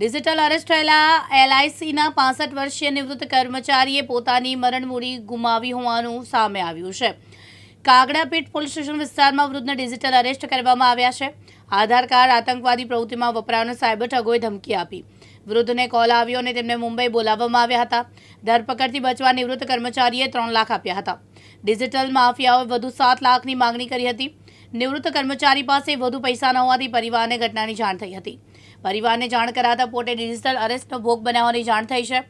Digital arrest થયેલા એલઆઈસીના પાસઠ વર્ષીય નિવૃત્ત કર્મચારીએ પોતાની મરણમૂડી ગુમાવી હોવાનું સામે આવ્યું છે. કાગડાપીઠ પોલીસ સ્ટેશન વિસ્તારમાં વૃદ્ધને ડિજિટલ અરેસ્ટ કરવામાં આવ્યા છે. આધાર કાર્ડ, આતંકવાદી પ્રવૃત્તિમાં વપરાવાનો સાયબર ઠગોએ ધમકી આપી. વૃદ્ધને કોલ આવ્યો અને તેમને મુંબઈ બોલાવવામાં આવ્યા હતા. ધરપકડથી બચવા નિવૃત્ત કર્મચારીએ ત્રણ લાખ આપ્યા હતા. ડિજિટલ માફિયાઓએ વધુ સાત લાખની માંગણી કરી હતી. નિવૃત્ત કર્મચારી પાસે વધુ પૈસા ન હોવાથી પરિવારને ઘટનાની જાણ થઈ હતી. પરિવારને જાણ કરાતા પોતે ડિજિટલ અરેસ્ટનો ભોગ બનાવવાની જાણ થઈ છે,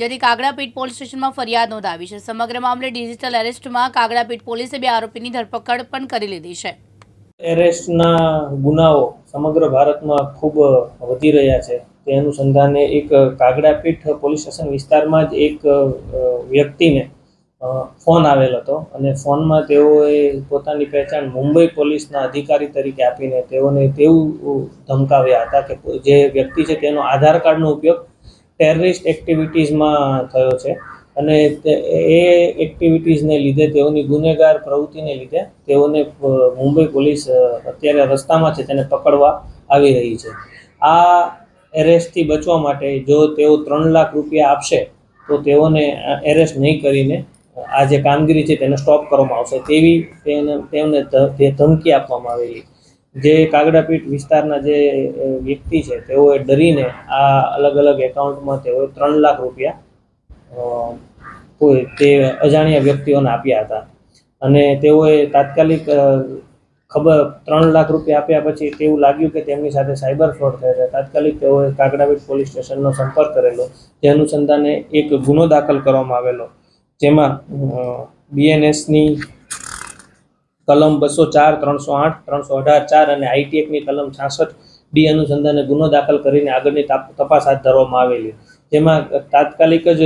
જેથી કાગડાપીઠ પોલીસ સ્ટેશનમાં ફરિયાદ નોંધાવી છે. સમગ્ર મામલે ડિજિટલ અરેસ્ટમાં કાગડાપીઠ પોલીસે બે આરોપીની ધરપકડ પણ કરી લીધી છે. એરેસ્ટના ગુનાઓ સમગ્ર ભારતમાં ખૂબ વધી રહ્યા છે. તે અનુસંધાને એક કાગડાપીઠ પોલીસ સ્ટેશન વિસ્તારમાં જ એક વ્યક્તિને ફોન આવેલ હતો અને ફોનમાં તેઓએ પોતાની પહેચાન મુંબઈ પોલીસના અધિકારી તરીકે આપીને તેઓને તેવું ધમકાવ્યા હતા કે જે વ્યક્તિ છે તેનો આધાર કાર્ડનો ઉપયોગ ટેરરિસ્ટ એક્ટિવિટીઝમાં થયો છે અને એ એક્ટિવિટીઝને લીધે તેઓની ગુનેગાર પ્રવૃત્તિને લીધે તેઓને મુંબઈ પોલીસ અત્યારે રસ્તામાં છે તેને પકડવા આવી રહી છે. આ એરેસ્ટથી બચવા માટે જો તેઓ ત્રણ લાખ રૂપિયા આપશે તો તેઓને એરેસ્ટ નહીં કરીને આ જે કામગીરી છે તેને સ્ટોપ કરવામાં આવશે તેવી તેને તેમને તે ધમકી આપવામાં આવેલી. જે કાગડાપીઠ વિસ્તારના જે વ્યક્તિ છે, તેઓએ ડરીને આ અલગ અલગ એકાઉન્ટમાં તેઓએ ત્રણ લાખ રૂપિયા કોઈ તે અજાણ્યા વ્યક્તિઓને આપ્યા હતા. અને તેઓએ તાત્કાલિક ખબર ત્રણ લાખ રૂપિયા આપ્યા પછી તેવું લાગ્યું કે તેમની સાથે સાયબર ફ્રોડ થયો છે. તાત્કાલિક તેઓએ કાગડાપીઠ પોલીસ સ્ટેશનનો સંપર્ક કરેલો, જે અનુસંધાને એક ગુનો દાખલ કરવામાં આવેલો. જેમાં બીએનએસની કલમ બસો ચાર, ત્રણસો આઠ, ત્રણસો અઢાર, ચાર અને આઈટીએકની કલમ છાસઠ બી અનુસંધાને ગુનો દાખલ કરીને આગળની તપાસ હાથ ધરવામાં આવેલી. જેમાં તાત્કાલિક જ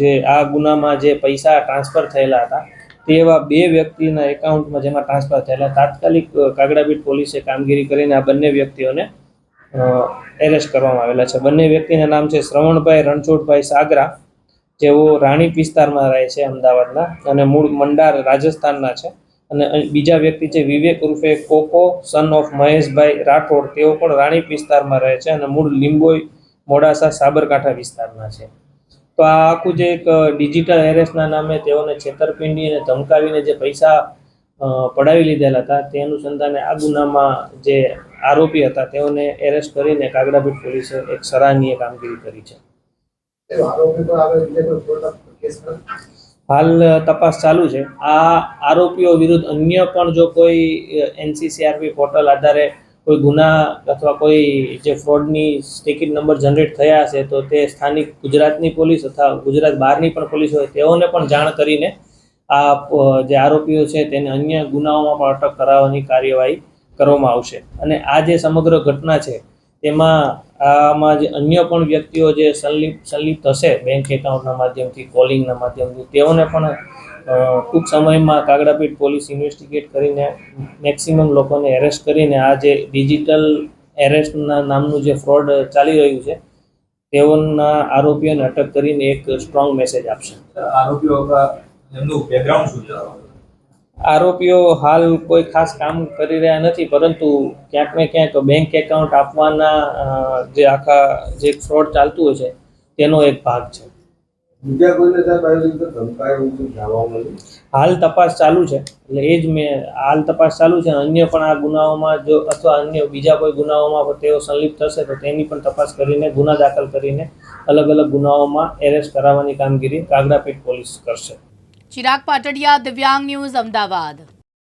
જે આ ગુનામાં જે પૈસા ટ્રાન્સફર થયેલા હતા, તે એવા બે વ્યક્તિના એકાઉન્ટમાં જેમાં ટ્રાન્સફર થયેલા. તાત્કાલિક કાગડાબીટ પોલીસે કામગીરી કરીને આ બંને વ્યક્તિઓને એરેસ્ટ કરવામાં આવેલા છે. બંને વ્યક્તિના નામ છે શ્રવણભાઈ રણછોડભાઈ સાગરા જેઓ રાણીપ વિસ્તારમાં રહે છે અમદાવાદના અને મૂળ મંડાર રાજસ્થાનના છે. અને બીજા વ્યક્તિ છે વિવેક ઉર્ફે કોકો સન ઓફ મહેશભાઈ રાઠોડ. તેઓ પણ રાણીપ વિસ્તારમાં રહે છે અને મૂળ લીંબોઈ, મોડાસા, સાબરકાંઠા વિસ્તારના છે. તો આ આખું જે એક ડિજિટલ એરેસ્ટના નામે તેઓને છેતરપિંડી અને ધમકાવીને જે પૈસા પડાવી લીધેલા હતા, તે અનુસંધાને આ ગુનામાં જે આરોપી હતા, તેઓને એરેસ્ટ કરીને કાગડાપીઠ પોલીસે એક સરાહનીય કામગીરી કરી છે. હાલ તપાસ ચાલુ છે. આ આરોપીઓ વિરુદ્ધ અન્ય પણ જો કોઈ એનસીસીઆરપી પોર્ટલ આધારે કોઈ ગુના અથવા કોઈ જે ફ્રોડની ટિકિટ નંબર જનરેટ થયા હશે, તો તે સ્થાનિક ગુજરાતની પોલીસ અથવા ગુજરાત બહારની પણ પોલીસ હોય, તેઓને પણ જાણ કરીને આ જે આરોપીઓ છે, તેને અન્ય ગુનાઓમાં પણ અટક કરાવવાની કાર્યવાહી કરવામાં આવશે. અને આ જે સમગ્ર ઘટના છે, તેમાં આમાં જે અન્ય પણ વ્યક્તિઓ જે સંલિપ્ત સંલિપ્ત હશે બેંક એકાઉન્ટના માધ્યમથી કોલિંગના માધ્યમથી, તેઓને પણ ટૂંક સમયમાં કાગડાપીઠ પોલીસ ઇન્વેસ્ટિગેટ કરીને મેક્સિમમ લોકોને એરેસ્ટ કરીને આ જે ડિજિટલ એરેસ્ટના નામનું જે ફ્રોડ ચાલી રહ્યું છે, તેઓના આરોપીઓને અટક કરીને એક સ્ટ્રોંગ મેસેજ આપશે. આરોપીઓ એમનું બેકગ્રાઉન્ડ શું આરોપીઓ હાલ કોઈ ખાસ કામ કરી રહ્યા નથી પરંતુ ક્યાંક ને ક્યાંક બેંક એકાઉન્ટ આપવાના જે આખા જે ફ્રોડ ચાલતું હોય છે તેનો એક ભાગ છે. હાલ તપાસ ચાલુ છે એટલે એ જ મેં હાલ તપાસ ચાલુ છે અન્ય પણ આ ગુનાઓમાં જો અથવા અન્ય બીજા કોઈ ગુનાઓમાં તેઓ સંલિપ્ત થશે તો તેની પણ તપાસ કરીને ગુના દાખલ કરીને અલગ અલગ ગુનાઓમાં એરેસ્ટ કરાવવાની કામગીરી કાગડાપેટ પોલીસ કરશે. ચિરાગ પાટડિયા દિવ્યાંગ ન્યૂઝ અમદાવાદ.